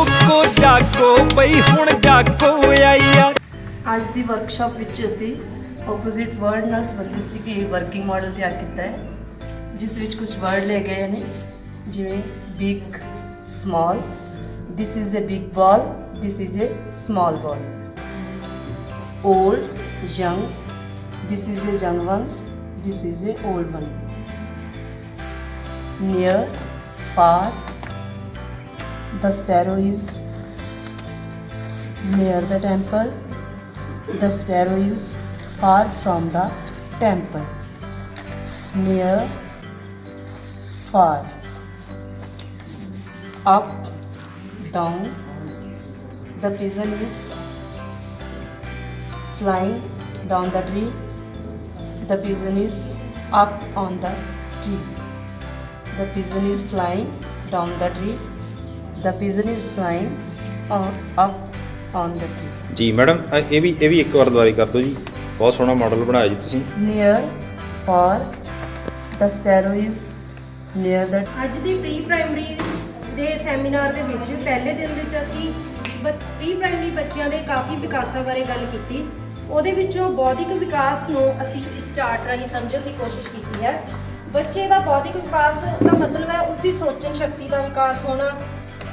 ਲੋਕੋ ਜਾਗੋ, ਬਈ ਹੁਣ ਜਾਗੋ ਆਈ ਅੱਜ ਦੀ ਵਰਕਸ਼ਾਪ ਵਿੱਚ ਅਸੀਂ ਆਪੋਜ਼ਿਟ ਵਰਡ ਨਾਲ ਸੰਬੰਧਿਤ ਇੱਕ ਵਰਕਿੰਗ ਮਾਡਲ ਤਿਆਰ ਕੀਤਾ ਹੈ, ਜਿਸ ਵਿੱਚ ਕੁਝ ਵਰਡ ਲਏ ਗਏ ਨੇ, ਜਿਵੇਂ big small this is a big ball, this is a small ball. Old, young, this is a young ones, this is a old one. Near, far the sparrow is near the temple the sparrow is far from the temple. Near, far. Up, down. The pigeon is flying down the tree. The pigeon is up on the tree. The pigeon is flying down the tree. The pigeon is flying on, up on the tree. ਜੀ madam ਅ- ਇਹ ਵੀ ਇਹ ਵੀ ਇੱਕ ਵਾਰ ਦੁਬਾਰਾ ਕਰ ਦਿਓ ਜੀ। ਬਹੁਤ ਸੋਹਣਾ ਮਾਡਲ ਬਣਾਇਆ ਜੀ ਤੁਸੀਂ। Near for the sparrow is near the ਅੱਜ ਦੀ ਪ੍ਰੀ ਪ੍ਰਾਇਮਰੀ ਦੇ ਸੈਮੀਨਾਰ ਦੇ ਵਿੱਚ ਪਹਿਲੇ ਦਿਨ ਵਿੱਚ ਅਸੀਂ ਪ੍ਰੀ ਪ੍ਰਾਇਮਰੀ ਬੱਚਿਆਂ ਦੇ ਕਾਫੀ ਵਿਕਾਸਾਂ ਬਾਰੇ ਗੱਲ ਕੀਤੀ। ਉਹਦੇ ਵਿੱਚੋਂ ਬੌਧਿਕ ਵਿਕਾਸ ਨੂੰ ਅਸੀਂ ਇਸ ਚਾਰਟ ਰਾਹੀਂ ਸਮਝਣ ਦੀ ਕੋਸ਼ਿਸ਼ ਕੀਤੀ ਹੈ। ਬੱਚੇ ਦਾ ਬੌਧਿਕ ਵਿਕਾਸ ਦਾ ਮਤਲਬ ਹੈ ਉਸਦੀ ਸੋਚਣ ਸ਼ਕਤੀ ਦਾ ਵਿਕਾਸ ਹੋਣਾ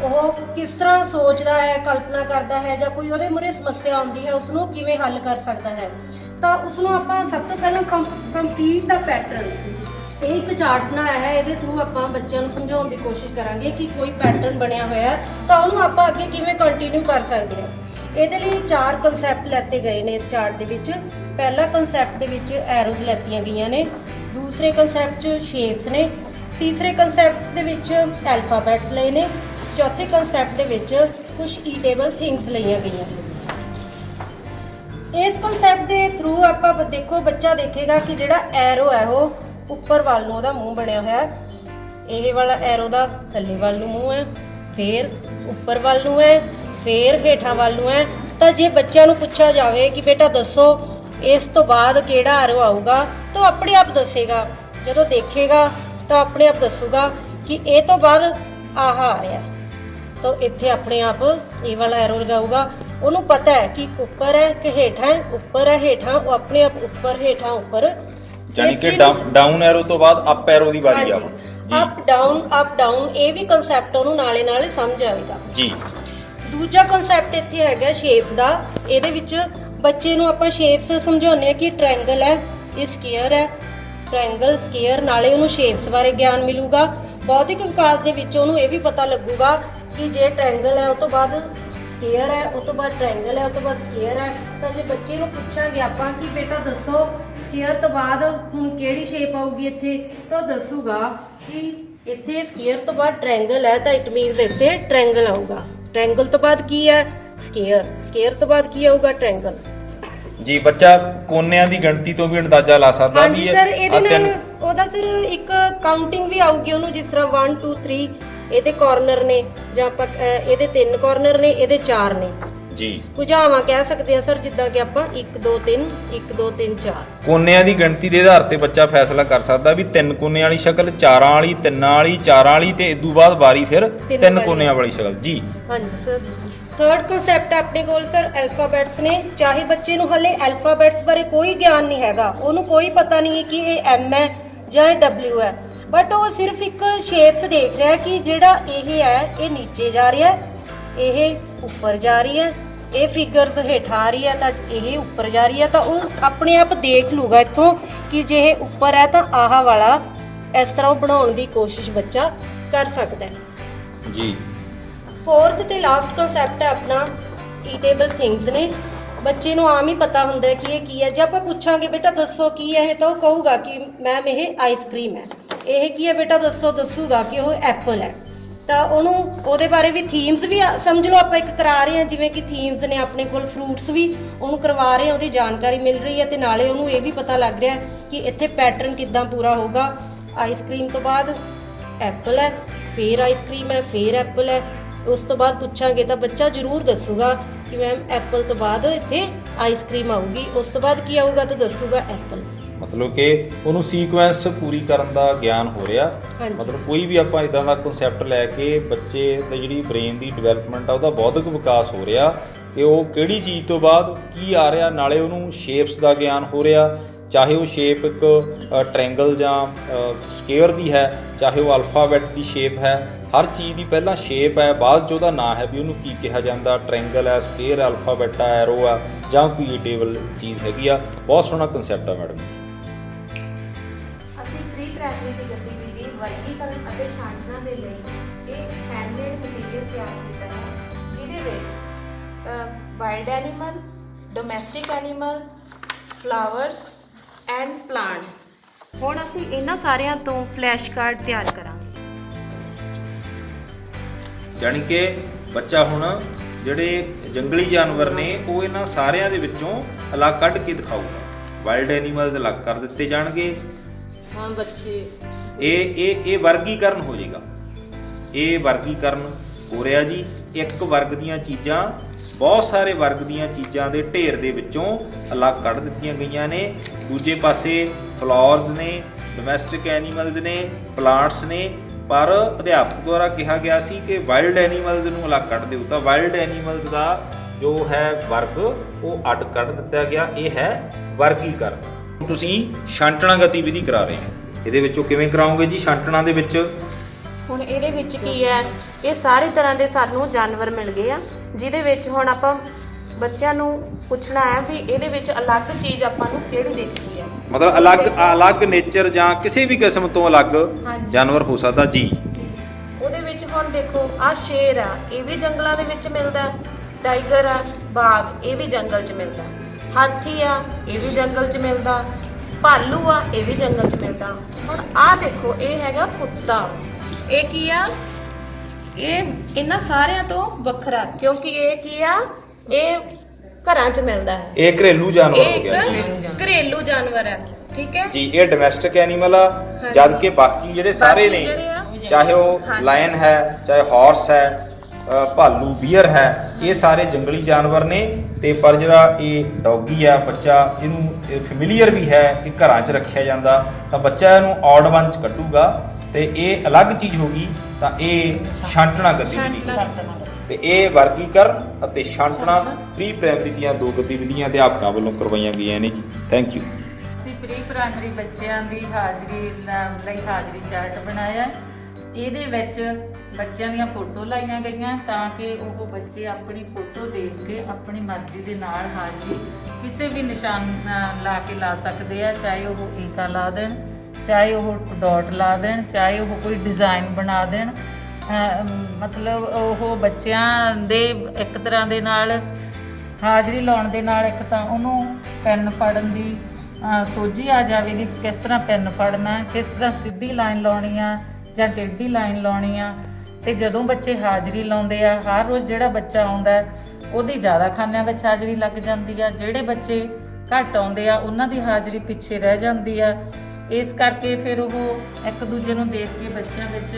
ਉਹ ਕਿਸ ਤਰ੍ਹਾਂ ਸੋਚਦਾ ਹੈ, ਕਲਪਨਾ ਕਰਦਾ ਹੈ ਜਾਂ ਕੋਈ ਉਹਦੇ ਮੂਹਰੇ ਸਮੱਸਿਆ ਆਉਂਦੀ ਹੈ ਉਸ ਨੂੰ ਕਿਵੇਂ ਹੱਲ ਕਰ ਸਕਦਾ ਹੈ? ਤਾਂ ਉਸ ਨੂੰ ਆਪਾਂ ਸਭ ਤੋਂ ਪਹਿਲਾਂ ਕੰਪਲੀਟ ਦਾ ਪੈਟਰਨ, ਇਹ ਇੱਕ ਚਾਰਟ ਬਣਾਇਆ ਹੈ, ਇਹਦੇ ਥਰੂ ਆਪਾਂ ਬੱਚਿਆਂ ਨੂੰ ਸਮਝਾਉਣ ਦੀ ਕੋਸ਼ਿਸ਼ ਕਰਾਂਗੇ ਕਿ ਕੋਈ ਪੈਟਰਨ ਬਣਿਆ ਹੋਇਆ ਹੈ, ਤਾਂ ਉਹਨੂੰ ਆਪਾਂ ਅੱਗੇ ਕਿਵੇਂ ਕੰਟੀਨਿਊ ਕਰ ਸਕਦੇ ਹਾਂ? ਇਹਦੇ ਲਈ ਚਾਰ ਕਨਸੈਪਟ ਲੈਤੇ ਗਏ ਨੇ ਇਸ ਚਾਰਟ ਦੇ ਵਿੱਚ। ਪਹਿਲਾ ਕਨਸੈਪਟ ਦੇ ਵਿੱਚ ਐਰੋਜ਼ ਲੈਤੀਆਂ ਗਈਆਂ ਨੇ। ਦੂਸਰੇ ਕਨਸੈਪਟ 'ਚ ਸ਼ੇਪਸ ਨੇ। ਤੀਸਰੇ ਕਨਸੈਪਟ ਦੇ ਵਿੱਚ ਐਲਫਾਬੈਟਸ ਲਏ ਨੇ। ਚੌਥੇ ਕਨਸੈਪਟ ਦੇ ਵਿੱਚ ਕੁਝ ਈਟੇਬਲ ਥਿੰਗਸ ਲਈਆਂ ਗਈਆਂ। ਇਸ ਕਨਸੈਪਟ ਦੇ ਥਰੂ ਆਪਾਂ ਦੇਖੋ, ਬੱਚਾ ਦੇਖੇਗਾ ਕਿ ਜਿਹੜਾ ਐਰੋ ਹੈ ਉਹ ਉੱਪਰ ਵੱਲ ਨੂੰ ਉਹਦਾ ਮੂੰਹ ਬਣਿਆ ਹੋਇਆ ਹੈ। ਇਹ ਵਾਲਾ ਐਰੋ ਦਾ ਥੱਲੇ ਵੱਲ ਨੂੰ ਮੂੰਹ ਹੈ, ਫੇਰ ਉੱਪਰ ਵੱਲ ਨੂੰ ਹੈ, ਫੇਰ ਹੇਠਾਂ ਵੱਲ ਨੂੰ ਹੈ। ਤਾਂ ਜੇ ਬੱਚਿਆਂ ਨੂੰ ਪੁੱਛਿਆ ਜਾਵੇ ਕਿ ਬੇਟਾ ਦੱਸੋ, ਇਸ ਤੋਂ ਬਾਅਦ ਕਿਹੜਾ ਐਰੋ ਆਊਗਾ, ਤਾਂ ਉਹ ਆਪਣੇ ਆਪ ਦੱਸੇਗਾ। ਜਦੋਂ ਦੇਖੇਗਾ, ਤਾਂ ਆਪਣੇ ਆਪ ਦੱਸੂਗਾ ਕਿ ਇਹ ਤੋਂ ਬਾਅਦ ਆਹ ਆ ਰਿਹਾ ਤਾਂ ਇੱਥੇ ਆਪਣੇ ਆਪ ਇਹ ਵਾਲਾ ਐਰੋ ਲਗਾਊਗਾ। ਉਹਨੂੰ ਪਤਾ ਹੈ ਕਿ ਉੱਪਰ ਹੈ ਕਿ ਹੇਠਾਂ ਹੈ ਉੱਪਰ ਹੈ ਹੇਠਾਂ ਉਹ ਆਪਣੇ ਆਪ ਉੱਪਰ ਹੇਠਾਂ ਉੱਪਰ। ਯਾਨੀ ਕਿ ਡਾਊਨ ਐਰੋ ਤੋਂ ਬਾਅਦ ਅਪ ਐਰੋ ਦੀ ਵਾਰੀ ਆ ਅਪ ਡਾਊਨ ਅਪ ਡਾਊਨ ਇਹ ਵੀ ਕਨਸੈਪਟ ਉਹਨੂੰ ਨਾਲੇ ਨਾਲੇ ਸਮਝ ਆਵੇਗਾ ਜੀ। ਦੂਜਾ ਕਨਸੈਪਟ ਇੱਥੇ ਹੈਗਾ ਸ਼ੇਪਸ ਦਾ। ਇਹਦੇ ਵਿੱਚ ਬੱਚੇ ਨੂੰ ਆਪਾਂ ਸ਼ੇਪਸ ਸਮਝਾਉਂਦੇ ਆ ਕਿ ਟ੍ਰਾਇੰਗਲ ਹੈ ਇਹ ਸਕੁਅਰ ਹੈ। ਟ੍ਰਾਇੰਗਲ ਸਕੁਅਰ ਨਾਲੇ ਉਹਨੂੰ ਸ਼ੇਪਸ ਬਾਰੇ ਗਿਆਨ ਮਿਲੂਗਾ। ਬੌਧਿਕ ਵਿਕਾਸ ਦੇ ਵਿੱਚ ਉਹਨੂੰ ਇਹ ਵੀ ਪਤਾ ਲੱਗੂਗਾ ਕਿ ਜੇ ਟ੍ਰਾਇੰਗਲ ਹੈ ਉਸ ਤੋਂ ਬਾਅਦ ਸਕੇਅਰ ਹੈ ਉਸ ਤੋਂ ਬਾਅਦ ਟ੍ਰਾਇੰਗਲ ਹੈ ਉਸ ਤੋਂ ਬਾਅਦ ਸਕੁਅਰ ਹੈ। ਤਾਂ ਜੇ ਬੱਚੇ ਨੂੰ ਪੁੱਛਾਂਗੇ ਆਪਾਂ ਕਿ ਬੇਟਾ ਦੱਸੋ ਸਕੇਅਰ ਤੋਂ ਬਾਅਦ ਹੁਣ ਕਿਹੜੀ ਸ਼ੇਪ ਆਊਗੀ ਇੱਥੇ? ਤਾਂ ਉਹ ਦੱਸੂਗਾ ਕਿ ਇੱਥੇ ਸਕੇਅਰ ਤੋਂ ਬਾਅਦ ਟ੍ਰਾਇੰਗਲ ਹੈ, ਤਾਂ ਇਟ ਮੀਨਸ ਇੱਥੇ ਟ੍ਰਾਇੰਗਲ ਆਊਗਾ। ਟ੍ਰਾਇੰਗਲ ਤੋਂ ਬਾਅਦ ਕੀ ਹੈ? ਸਕੇਅਰ ਸਕੇਅਰ ਤੋਂ ਬਾਅਦ ਕੀ ਆਊਗਾ? ਟ੍ਰਾਇੰਗਲ ਜੀ ਬੱਚਾ ਕੋਨਿਆਂ ਦੀ ਗਿਣਤੀ ਤੋਂ ਵੀ ਅੰਦਾਜ਼ਾ ਲਾ ਸਕਦਾ ਹਾਂਜੀ ਇਹ- ਸਰ ਇਹਦੇ ਆਹ ਨਾਲ ਤਿੰਨ- ਉਹਦਾ ਸਰ ਇੱਕ ਕਾਊਂਟਿੰਗ ਵੀ ਆਊਗੀ ਉਹਨੂੰ ਜਿਸ ਤਰ੍ਹਾਂ 1 2 3 ਇਹਦੇ ਕਾਰਨਰ ਨੇ ਜਾਂ ਆਪਾਂ ਅਹ, ਇਹਦੇ ਤਿੰਨ ਕਾਰਨਰ ਨੇ ਇਹਦੇ ਚਾਰ ਨੇ। ਜੀ। ਭੁਜਾਵਾਂ ਕਹਿ ਸਕਦੇ ਹਾਂ ਸਰ ਜਿੱਦਾਂ ਕਿ ਆਪਾਂ 1 2 3 1 2 3 4 ਕੋਨਿਆਂ ਦੀ ਗਿਣਤੀ ਦੇ ਆਧਾਰ ਤੇ ਬੱਚਾ ਫੈਸਲਾ ਕਰ ਸਕਦਾ ਵੀ ਤਿੰਨ ਕੋਨਿਆਂ ਵਾਲੀ ਸ਼ਕਲ ਚਾਰਾਂ ਵਾਲੀ ਤਿੰਨਾਂ ਵਾਲੀ ਚਾਰਾਂ ਵਾਲੀ ਤੇ ਇਦੋਂ ਬਾਅਦ ਵਾਰੀ ਫਿਰ ਤਿੰਨ ਤਿੰਨ ਵਾਲੀ। ਕੋਨਿਆਂ ਵਾਲੀ ਸ਼ਕਲ। ਜੀ। ਹਾਂਜੀ ਸਰ। ਥਰਡ ਕਨਸੈਪਟ ਆਪਣੇ ਕੋਲ ਸਰ ਅਲਫਾਬੈਟਸ ਨੇ। ਚਾਹੇ ਬੱਚੇ ਨੂੰ ਹਲੇ ਅਲਫਾਬੈਟਸ ਬਾਰੇ ਕੋਈ ਗਿਆਨ ਨਹੀਂ ਹੈਗਾ। ਉਹਨੂੰ ਕੋਈ ਪਤਾ ਨਹੀਂ ਹੈ ਕਿ ਇਹ ਐਮ ਹੈ ਜਾਂ ਡਬਲਯੂ ਹੈ। ਬਟ ਉਹ ਸਿਰਫ ਇੱਕ ਸ਼ੇਪਸ ਦੇਖ ਰਿਹਾ ਕਿ ਜਿਹੜਾ ਇਹ ਹੈ, ਇਹ ਨੀਚੇ ਜਾ ਰਿਹਾ ਹੈ, ਇਹ ਉੱਪਰ ਜਾ ਰਹੀ ਹੈ, ਇਹ ਫਿਗਰਸ ਹੇਠਾਂ ਆ ਰਹੀ ਹੈ, ਤਾਂ ਇਹ ਉੱਪਰ ਜਾ ਰਹੀ ਹੈ। ਤਾਂ ਉਹ ਆਪਣੇ ਆਪ ਦੇਖ ਲੂਗਾ ਇੱਥੋਂ ਕਿ ਜੇ ਇਹ ਉੱਪਰ ਹੈ ਤਾਂ ਆਹ ਵਾਲਾ ਇਸ ਤਰ੍ਹਾਂ ਬਣਾਉਣ ਦੀ ਕੋਸ਼ਿਸ਼ ਬੱਚਾ ਕਰ ਸਕਦਾ ਹੈ। ਜੀ। ਫੋਰਥ ਤੇ ਲਾਸਟ ਕਨਸੈਪਟ ਹੈ ਆਪਣਾ ਈਟੇਬਲ ਥਿੰਗਸ ਨੇ। ਬੱਚੇ ਨੂੰ ਆਮ ਹੀ ਪਤਾ ਹੁੰਦਾ ਕਿ ਇਹ ਕੀ ਹੈ। ਜੇ ਆਪਾਂ ਪੁੱਛਾਂਗੇ, ਬੇਟਾ ਦੱਸੋ ਕੀ ਹੈ, ਇਹ ਤਾਂ ਉਹ ਕਹੂਗਾ ਕਿ ਮੈਮ ਇਹ ਆਈਸਕ੍ਰੀਮ ਹੈ। ਇਹ ਕੀ ਹੈ ਬੇਟਾ, ਦੱਸੋ, ਦੱਸੂਗਾ ਕਿ ਉਹ ਐਪਲ ਹੈ। ਤਾਂ ਉਹਨੂੰ ਉਹਦੇ ਬਾਰੇ ਵੀ ਥੀਮਸ ਵੀ ਸਮਝ ਲਓ, ਆਪਾਂ ਇੱਕ ਕਰਾ ਰਹੇ ਹਾਂ, ਜਿਵੇਂ ਕਿ ਥੀਮਸ ਨੇ ਆਪਣੇ ਕੋਲ ਫਰੂਟਸ ਵੀ ਉਹਨੂੰ ਕਰਵਾ ਰਹੇ ਹਾਂ, ਉਹਦੀ ਜਾਣਕਾਰੀ ਮਿਲ ਰਹੀ ਹੈ ਤੇ ਨਾਲੇ ਉਹਨੂੰ ਇਹ ਵੀ ਪਤਾ ਲੱਗ ਰਿਹਾ ਕਿ ਇੱਥੇ ਪੈਟਰਨ ਕਿੱਦਾਂ ਪੂਰਾ ਹੋਊਗਾ। ਆਈਸਕ੍ਰੀਮ ਤੋਂ ਬਾਅਦ ਐਪਲ ਹੈ, ਫੇਰ ਆਈਸਕ੍ਰੀਮ ਹੈ, ਫੇਰ ਐਪਲ ਹੈ। ਉਸ ਤੋਂ ਬਾਅਦ ਪੁੱਛਾਂਗੇ ਤਾਂ ਬੱਚਾ ਜ਼ਰੂਰ ਦੱਸੂਗਾ ਕਿ ਮੈਮ ਐਪਲ ਤੋਂ ਬਾਅਦ ਇੱਥੇ ਆਈਸਕ੍ਰੀਮ ਆਊਗੀ। ਉਸ ਤੋਂ ਬਾਅਦ ਕੀ ਆਊਗਾ ਤਾਂ ਦੱਸੂਗਾ ਐਪਲ ਮਤਲਬ ਕਿ ਉਹਨੂੰ ਸੀਕੁਐਂਸ ਪੂਰੀ ਕਰਨ ਦਾ ਗਿਆਨ ਹੋ ਰਿਹਾ। ਮਤਲਬ ਕੋਈ ਵੀ ਆਪਾਂ ਇਦਾਂ ਦਾ ਕਨਸੈਪਟ ਲੈ ਕੇ ਬੱਚੇ ਦੀ ਜਿਹੜੀ ਬ੍ਰੇਨ ਦੀ ਡਿਵੈਲਪਮੈਂਟ ਆ ਉਹਦਾ ਬੌਧਿਕ ਵਿਕਾਸ ਹੋ ਰਿਹਾ ਕਿ ਉਹ ਕਿਹੜੀ ਚੀਜ਼ ਤੋਂ ਬਾਅਦ ਕੀ ਆ ਰਿਹਾ ਨਾਲੇ ਉਹਨੂੰ ਸ਼ੇਪਸ ਦਾ ਗਿਆਨ ਹੋ ਰਿਹਾ। ਚਾਹੇ ਉਹ ਸ਼ੇਪ ਇੱਕ ਟ੍ਰਾਇੰਗਲ ਜਾਂ ਸਕੁਅਰ ਦੀ ਹੈ ਚਾਹੇ ਉਹ ਅਲਫਾਬੈਟ ਦੀ ਸ਼ੇਪ ਹੈ। ਹਰ ਚੀਜ਼ ਦੀ ਪਹਿਲਾਂ ਸ਼ੇਪ ਹੈ, ਬਾਅਦ ਚ ਉਹਦਾ ਨਾਂ ਹੈ ਵੀ ਉਹਨੂੰ ਕੀ ਕਿਹਾ ਜਾਂਦਾ ਟ੍ਰਾਇੰਗਲ ਹੈ ਸਕੁਅਰ ਅਲਫਾਬੈਟ ਹੈ ਐਰੋ ਆ ਜਾਂ ਕੋਈ ਟੇਬਲ ਚੀਜ਼ ਹੈਗੀ ਆ। ਬਹੁਤ ਸੋਹਣਾ ਕਨਸੈਪਟ ਆ ਮੈਡਮ ਅਸੀਂ ਪ੍ਰੀ ਪ੍ਰਾਇਮਰੀ ਦੀ ਗਤੀਵਿਧੀ ਵਰਗੀਕਰਨ ਅਤੇ ਛਾਂਟਣਾ ਦੇ ਲਈ ਇਹ ਹੈਂਡਮੇਡ ਮਟੀਰੀਅਲ ਤਿਆਰ ਕੀਤਾ ਹੈ, ਜਿਹਦੇ ਵਿੱਚ wild animal domestic animal flowers and plants ਹੁਣ ਅਸੀਂ ਇਹਨਾਂ ਸਾਰਿਆਂ ਤੋਂ ਫਲੈਸ਼ ਕਾਰਡ ਤਿਆਰ ਕਰਾਂਗੇ। ਯਾਨੀ ਕਿ ਬੱਚਾ ਹੁਣ ਜਿਹੜੇ ਜੰਗਲੀ ਜਾਨਵਰ ਨੇ ਉਹ ਇਹਨਾਂ ਸਾਰਿਆਂ ਦੇ ਵਿੱਚੋਂ ਅਲੱਗ ਕੱਢ ਕੇ ਦਿਖਾਊਗਾ। ਵਾਈਲਡ ਐਨੀਮਲਸ ਅਲੱਗ ਕਰ ਦਿੱਤੇ ਜਾਣਗੇ। ਹਾਂ ਬੱਚੇ। ਇਹ ਇਹ ਇਹ ਵਰਗੀਕਰਨ ਹੋ ਜਾਏਗਾ। ਇਹ ਵਰਗੀਕਰਨ ਹੋ ਰਿਹਾ ਜੀ। ਇੱਕ ਵਰਗ ਦੀਆਂ ਚੀਜ਼ਾਂ ਬਹੁਤ ਸਾਰੇ ਵਰਗ ਦੀਆਂ ਚੀਜ਼ਾਂ ਦੇ ਢੇਰ ਦੇ ਵਿੱਚੋਂ ਅਲੱਗ ਕੱਢ ਦਿੱਤੀਆਂ ਗਈਆਂ ਨੇ। ਦੂਜੇ ਪਾਸੇ ਫਲਾਵਰਸ ਨੇ ਡੋਮੈਸਟਿਕ ਐਨੀਮਲਸ ਨੇ ਪਲਾਂਟਸ ਨੇ ਪਰ ਅਧਿਆਪਕ ਦੁਆਰਾ ਕਿਹਾ ਗਿਆ ਸੀ ਕਿ ਵਾਈਲਡ ਐਨੀਮਲਸ ਨੂੰ ਅਲੱਗ ਕੱਢ ਦਿਓ। ਤਾਂ ਵਾਈਲਡ ਐਨੀਮਲਸ ਦਾ ਜੋ ਹੈ ਵਰਗ, ਉਹ ਅੱਡ ਕੱਢ ਦਿੱਤਾ ਗਿਆ। ਇਹ ਹੈ ਵਰਗੀਕਰਨ। ਤੁਸੀਂ ਛਾਂਟਣਾ ਗਤੀਵਿਧੀ ਕਰਾ ਰਹੇ ਹੋ। ਇਹਦੇ ਵਿੱਚੋਂ ਕਿਵੇਂ ਕਰਾਓਗੇ ਜੀ? ਛਾਂਟਣਾ ਦੇ ਵਿੱਚ? ਹੁਣ ਇਹਦੇ ਵਿੱਚ ਕੀ ਹੈ? ਇਹ ਸਾਰੇ ਤਰ੍ਹਾਂ ਦੇ ਸਾਨੂੰ ਜਾਨਵਰ ਮਿਲ ਗਏ ਆ, ਜਿਹਦੇ ਵਿੱਚ ਹੁਣ ਆਪਾਂ ਬੱਚਿਆਂ ਨੂੰ ਪੁੱਛਣਾ ਹੈ ਵੀ ਇਹਦੇ ਵਿੱਚ ਅਲੱਗ ਚੀਜ਼ ਆਪਾਂ ਨੂੰ ਕਿਹੜੀ ਦੇਖੀ ਮਤਲਬ ਅਲੱਗ ਅਲੱਗ ਨੇਚਰ ਜਾਂ ਕਿਸੇ ਵੀ ਕਿਸਮ ਤੋਂ ਅਲੱਗ ਹਾਂਜੀ। ਜਾਨਵਰ ਹੋ ਸਕਦਾ ਜੀ ਉਹਦੇ ਵਿੱਚ ਹੁਣ ਦੇਖੋ ਆ ਸ਼ੇਰ ਆ ਇਹ ਵੀ ਜੰਗਲਾਂ ਦੇ ਵਿੱਚ ਮਿਲਦਾ ਹੈ। ਟਾਈਗਰ ਆ ਬਾਗ ਇਹ ਵੀ ਜੰਗਲ 'ਚ ਮਿਲਦਾ ਹੈ। ਹਾਥੀ ਆ ਇਹ ਵੀ ਜੰਗਲ 'ਚ ਮਿਲਦਾ ਭਾਲੂ ਆ ਇਹ ਵੀ ਜੰਗਲ 'ਚ ਮਿਲਦਾ ਹੁਣ ਆ ਦੇਖੋ ਇਹ ਹੈਗਾ ਕੁੱਤਾ ਇਹ ਕੀ ਆ ਇਹ ਇਹਨਾਂ ਸਾਰਿਆਂ ਤੋਂ ਵੱਖਰਾ ਕਿਉਂਕਿ ਇਹ ਕੀ ਆ ਇਹ ਘਰਾਂ 'ਚ ਮਿਲਦਾ ਹੈ। ਇਹ ਘਰੇਲੂ ਜਾਨਵਰ ਇਹ ਹੋ ਗਿਆ ਜੀ। ਇੱਕ ਘਰੇਲੂ ਜਾਨਵਰ ਹੈ ਠੀਕ ਹੈ? ਜੀ ਇਹ ਡੋਮੈਸਟਿਕ ਐਨੀਮਲ ਆ ਜਦ ਕਿ ਬਾਕੀ ਜਿਹੜੇ ਸਾਰੇ ਬਾਕੀ ਨੇ ਜਿਹੜੇ ਆ, ਚਾਹੇ ਉਹ ਹਾਂਜੀ। ਲਾਇਨ ਹੈ ਚਾਹੇ ਹਾਰਸ ਹੈ ਅ, ਭਾਲੂ ਬੀਅਰ ਹੈ ਇਹ ਸਾਰੇ ਜੰਗਲੀ ਜਾਨਵਰ ਨੇ ਤੇ ਪਰ ਜਿਹੜਾ ਇਹ ਡੌਗੀ ਆ ਬੱਚਾ ਇਹਨੂੰ ਫੈਮਿਲੀਅਰ ਵੀ ਹੈ ਇਹ ਘਰਾਂ 'ਚ ਰੱਖਿਆ ਜਾਂਦਾ ਤਾਂ ਬੱਚਾ ਇਹਨੂੰ ਔਡ ਵਨ 'ਚ ਕੱਢੂਗਾ ਤੇ ਇਹ ਅਲੱਗ ਚੀਜ਼ ਹੋਗੀ ਤਾਂ ਇਹ ਛਾਂਟਣਾ ਗਤੀਵਿਧੀ ਛਾਂਟਣਾ। ਤੇ ਇਹ ਵਰਗੀਕਰਨ ਅਤੇ ਛਾਂਟਣਾ ਪ੍ਰੀ ਪ੍ਰਾਇਮਰੀ ਦੀਆਂ ਦੋ ਗਤੀਵਿਧੀਆਂ ਅਧਿਆਪਕਾਂ ਵੱਲੋਂ ਕਰਵਾਈਆਂ ਗਈਆਂ ਨੇ ਜੀ। ਥੈਂਕ ਯੂ ਅਸੀਂ ਪ੍ਰੀ ਪ੍ਰਾਇਮਰੀ ਬੱਚਿਆਂ ਦੀ ਹਾਜ਼ਰੀ ਲਈ ਹਾਜ਼ਰੀ ਚਾਰਟ ਬਣਾਇਆ। ਇਹਦੇ ਵਿੱਚ ਬੱਚਿਆਂ ਦੀਆਂ ਫੋਟੋ ਲਾਈਆਂ ਗਈਆਂ ਤਾਂ ਕਿ ਉਹ ਬੱਚੇ ਆਪਣੀ ਫੋਟੋ ਦੇਖ ਕੇ ਆਪਣੀ ਮਰਜ਼ੀ ਦੇ ਨਾਲ ਹਾਜ਼ਰੀ ਕਿਸੇ ਵੀ ਨਿਸ਼ਾਨ ਲਾ ਕੇ ਲਾ ਸਕਦੇ ਆ, ਚਾਹੇ ਉਹ ਏਕਾ ਲਾ ਦੇਣ, ਚਾਹੇ ਉਹ ਡਾਟ ਲਾ ਦੇਣ, ਚਾਹੇ ਉਹ ਕੋਈ ਡਿਜ਼ਾਈਨ ਬਣਾ ਦੇਣ। ਮਤਲਬ ਉਹ ਬੱਚਿਆਂ ਦੇ ਇੱਕ ਤਰ੍ਹਾਂ ਦੇ ਨਾਲ, ਹਾਜ਼ਰੀ ਲਾਉਣ ਦੇ ਨਾਲ ਇੱਕ ਤਾਂ ਉਹਨੂੰ ਪੈਨ ਫੜਨ ਦੀ ਸੋਝੀ ਆ ਜਾਵੇਗੀ ਕਿਸ ਤਰ੍ਹਾਂ ਪੈਨ ਫੜਨਾ, ਕਿਸ ਤਰ੍ਹਾਂ ਸਿੱਧੀ ਲਾਈਨ ਲਾਉਣੀ ਆ ਜਾਂ ਟੇਢੀ ਲਾਈਨ ਲਾਉਣੀ ਆ। ਤੇ ਜਦੋਂ ਬੱਚੇ ਹਾਜ਼ਰੀ ਲਾਉਂਦੇ ਆ, ਹਰ ਰੋਜ਼ ਜਿਹੜਾ ਬੱਚਾ ਆਉਂਦਾ, ਉਹਦੀ ਜ਼ਿਆਦਾ ਖਾਨਿਆਂ ਵਿੱਚ ਹਾਜ਼ਰੀ ਲੱਗ ਜਾਂਦੀ ਆ। ਜਿਹੜੇ ਬੱਚੇ ਘੱਟ ਆਉਂਦੇ ਆ, ਉਹਨਾਂ ਦੀ ਹਾਜ਼ਰੀ ਪਿੱਛੇ ਰਹਿ ਜਾਂਦੀ ਆ। ਇਸ ਕਰਕੇ ਫਿਰ ਉਹ ਇੱਕ ਦੂਜੇ ਨੂੰ ਦੇਖ ਕੇ ਬੱਚਿਆਂ ਵਿੱਚ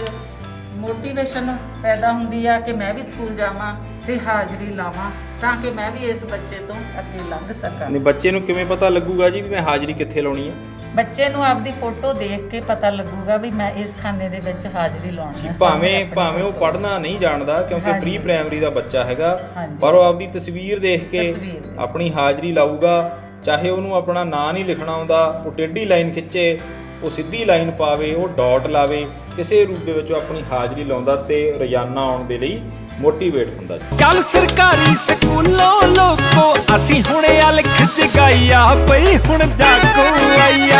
ਮੋਟੀਵੇਸ਼ਨ ਪੈਦਾ ਹੁੰਦੀ ਆ ਕਿ ਮੈਂ ਵੀ ਸਕੂਲ ਜਾਵਾਂ ਤੇ ਹਾਜ਼ਰੀ ਲਾਵਾਂ ਤਾਂ ਕਿ ਮੈਂ ਵੀ ਇਸ ਬੱਚੇ ਤੋਂ ਅੱਗੇ ਲੰਘ ਸਕਾਂ ਨਹੀਂ ਬੱਚੇ ਨੂੰ ਕਿਵੇਂ ਪਤਾ ਲੱਗੂਗਾ ਜੀ ਵੀ ਮੈਂ ਹਾਜ਼ਰੀ ਕਿੱਥੇ ਲਾਉਣੀ ਹੈ ਬੱਚੇ ਨੂੰ ਆਪਦੀ ਫੋਟੋ ਦੇਖ ਕੇ ਪਤਾ ਲੱਗੂਗਾ ਵੀ ਮੈਂ ਇਸ ਖਾਨੇ ਦੇ ਵਿੱਚ ਹਾਜ਼ਰੀ ਲਾਉਣੀ ਹੈ ਭਾਵੇਂ ਭਾਵੇਂ ਉਹ। ਪੜ੍ਹਨਾ ਨਹੀਂ ਜਾਣਦਾ ਕਿਉਂਕਿ। ਪ੍ਰੀ ਪ੍ਰਾਇਮਰੀ ਦਾ ਬੱਚਾ ਹੈਗਾ। ਪਰ ਉਹ ਆਪਦੀ ਤਸਵੀਰ ਦੇਖ ਕੇ। ਆਪਣੀ ਹਾਜ਼ਰੀ ਲਾਊਗਾ ਚਾਹੇ ਉਹਨੂੰ ਆਪਣਾ ਨਾਂ ਨਹੀਂ ਲਿਖਣਾ ਆਉਂਦਾ ਉਹ ਟੇਢੀ ਲਾਈਨ ਖਿੱਚੇ ਉਹ ਸਿੱਧੀ ਲਾਈਨ ਪਾਵੇ, ਉਹ ਡਾਟ ਲਾਵੇ, ਕਿਸੇ ਰੂਪ ਦੇ ਵਿੱਚ ਆਪਣੀ ਹਾਜ਼ਰੀ ਲਾਉਂਦਾ ਤੇ ਰੋਜ਼ਾਨਾ ਆਉਣ ਦੇ ਲਈ ਮੋਟੀਵੇਟ ਹੁੰਦਾ ਚੱਲ ਸਰਕਾਰੀ ਸਕੂਲੋਂ ਲੋਕੋ, ਅਸੀਂ ਹੁਣੇ ਅਲਖ ਜਗਾਈਆ ਪਈ ਹੁਣ ਜਾਗੋ ਆਈਆ